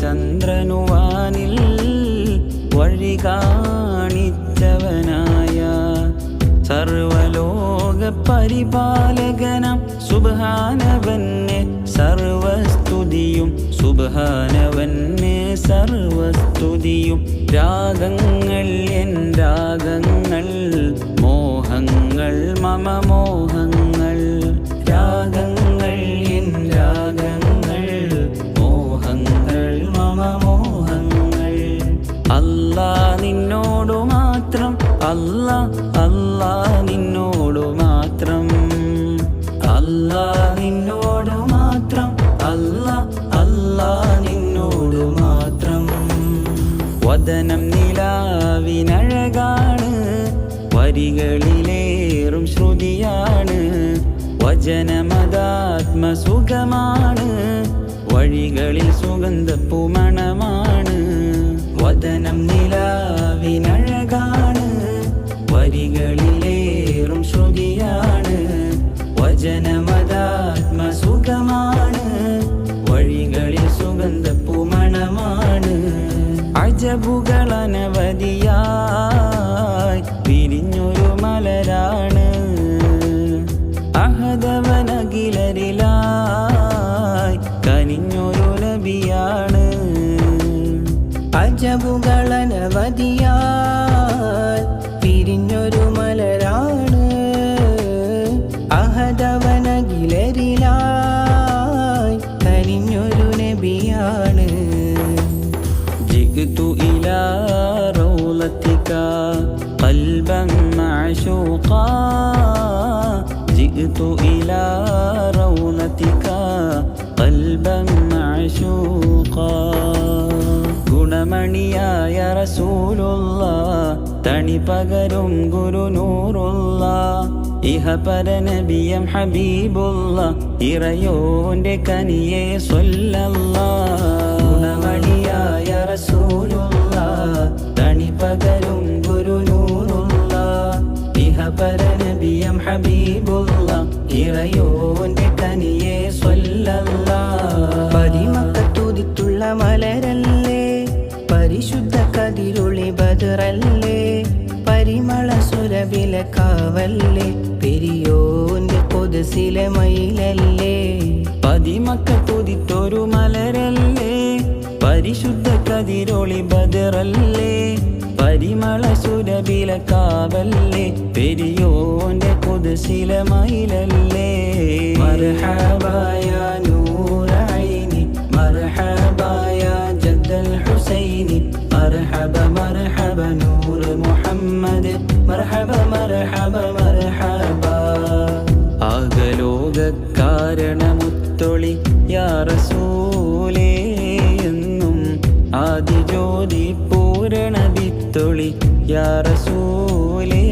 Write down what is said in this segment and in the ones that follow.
ചന്ദ്രനുവാനിൽ വഴി കാണിച്ചവനായ സർവലോക പരിപാലകനം സുബാനവന്നെ സർവസ്തുതിയും സുബാനവന്നെ സർവസ്തുതിയും. രാഗങ്ങൾ എൻ രാഗങ്ങൾ മോഹങ്ങൾ മമ മോഹങ്ങൾ. രാഗങ്ങൾ നിന്നോടു മാത്രം. അല്ലാ അല്ലാ നിന്നോട് മാത്രം. വദനം നിലാവിനഴകാണ് വരികളിലേറും ശ്രുതിയാണ്. വചനമതാത്മസുഖമാണ് വഴികളിൽ സുഗന്ധപ്പുമണമാണ് വദനം നിലാവിനഴകാണ് വരികളിലേറും ശ്രുതിയാണ്. വചനമതാത്മസുഖമാണ് വഴികളിൽ സുഗന്ധപ്പുമണമാണ് അജബുകൾ അനവധിയായി വിരിഞ്ഞൊരു മലരാണ്. അഹദവനകിലരിലായി കനിഞ്ഞൊരു നബിയാണ്. അജബുകളനവധിയാൽ പിരിഞ്ഞൊരു جئت إلى رولتك قلبا معشوقا جئت إلى رولتك قلبا معشوقا ഗുണമണിയായ റസൂലുള്ള തണി പകരും ഗുരുനൂറുള്ള ഇഹപര നബിയം ഹബീബുള്ള ഇറയോന്റെ കനിയെ സ്വല്ലല്ല ഗുണമണിയായ റസൂലുള്ള തണി പകരും ഗുരുനൂറുള്ള ഇഹപര നബിയം ഹബീബുള്ള ഇറയോന്റെ കനിയെ സ്വല്ലല്ല. പതിമക്കത്തുതിത്തുള്ള മലരല്ലേ പരിശുദ്ധ കതിരുളി ബദറല്ലേ പരിമള സുരവില കാവല്ലേ പെരിയോന്റെ പൊതുസിലെ മയിലല്ലേ. പതിമക്ക തുതിത്തൊരു മലരല്ലേ പരിശുദ്ധ കതിരൊളി ബദറല്ലേ? പരിമള സുരബില കാവല്ലേ? പെരിയോന്റെ പുതുശില മയിലല്ലേ? മർഹബായ നൂറൈനി മർഹബായ ജദ്ദൽ ഹുസൈനി മർഹബ മർഹബ നൂർ മുഹമ്മദ് മർഹബ മർഹബ മർഹബ. ആകലോകാരണമുത്തൊളി യാറസൂലേ ആദിജ്യോതി പൂരണദിത്തൊളി യാറസൂലേ.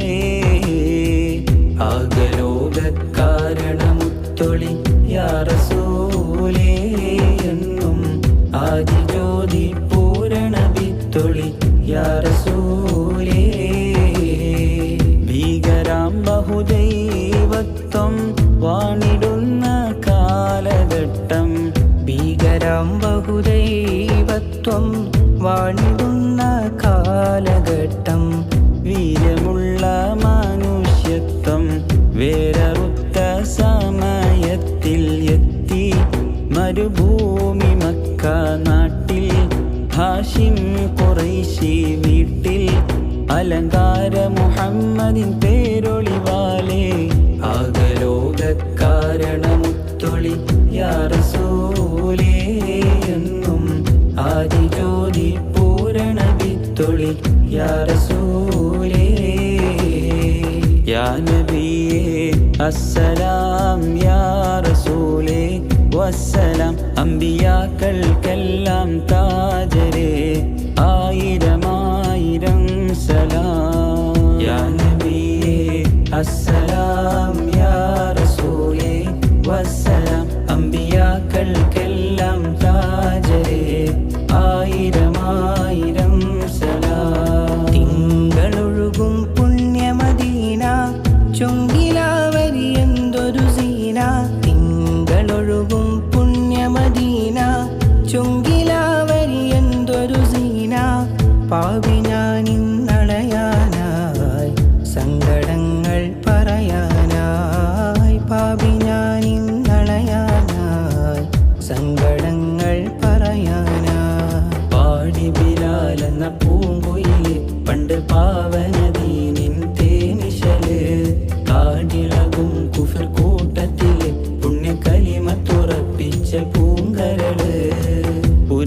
ആകലോകാരണമുത്തൊളി യാറസൂലേ എന്നും ആദിജ്യോതി പൂരണദിത്തൊളി യാറസൂലേ. ഭീകരാം ബഹുദൈവത്വം വാണിടുന്ന കാലഘട്ടം ഭീകരാം ബഹുദൈവത്വം വാണിടുന്ന കാലഘട്ടം വീരമുള്ള മനുഷ്യത്വം വേരറുത്ത സമയത്തിൽ എത്തി മരുഭൂമി മക്ക നാട്ടിൽ ഹാഷിം കുറൈശി വീട്ടിൽ. അലങ്കാര മുഹമ്മദിൻ പേരൊളിവാലേ ആകലോകാരണമുത്തൊളി വിത്തൊളി യാറസൂലേ യാ നബിയേ അസ്സലാം യാ റസൂലേ. വസ്സലാം അമ്പിയാക്കൾക്കെല്ലാം താജരേ. ആയിരമായിരം സലാം. യാ നബിയേ അസ്സലാം ചൊങ്കിലാവരി എന്തൊരു സീന? തിങ്കളൊഴുകും പുണ്യമദീന. ചൊങ്കിലാവരി എന്തൊരു സീന? പാവി ഞാൻ ഇന്നളയാനായി സങ്കടങ്ങൾ പറയാനായി. പാവി ഞാൻ ഇന്നളയാനായി സങ്കടങ്ങൾ പറയാനായി. പാടി ബിലാലെന്ന പൂങ്കുയിൽ പണ്ട് പാവനത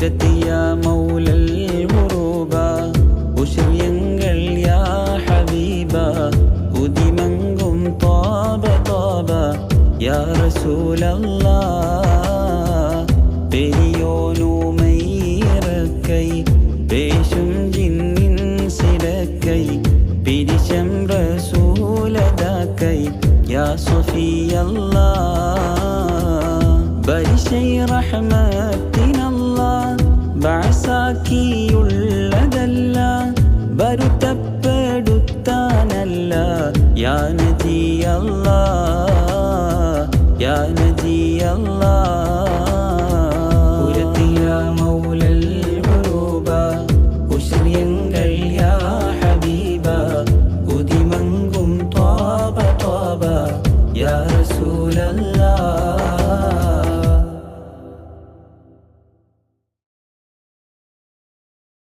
സൂരത്ത് യാ മൗലൽ മുറൂബ ഉഷ്ര്യങ്ങൾ യാ ഹബീബ ഉദിമങ്കും താബ താബ യാ റസൂലല്ലാ പെരിയോനുമൈറക്കൈ പേശും ജിന്നിൻ സിരക്കൈ പിരിശം റസൂലതാക്കൈ യാ സഫിയല്ലാ പരിശൈ റഹ്മത്തിനല്ല ബാസാക്കിയുള്ളതല്ല വരുത്തപ്പെടുത്താനല്ല. യാനജിയല്ല നജി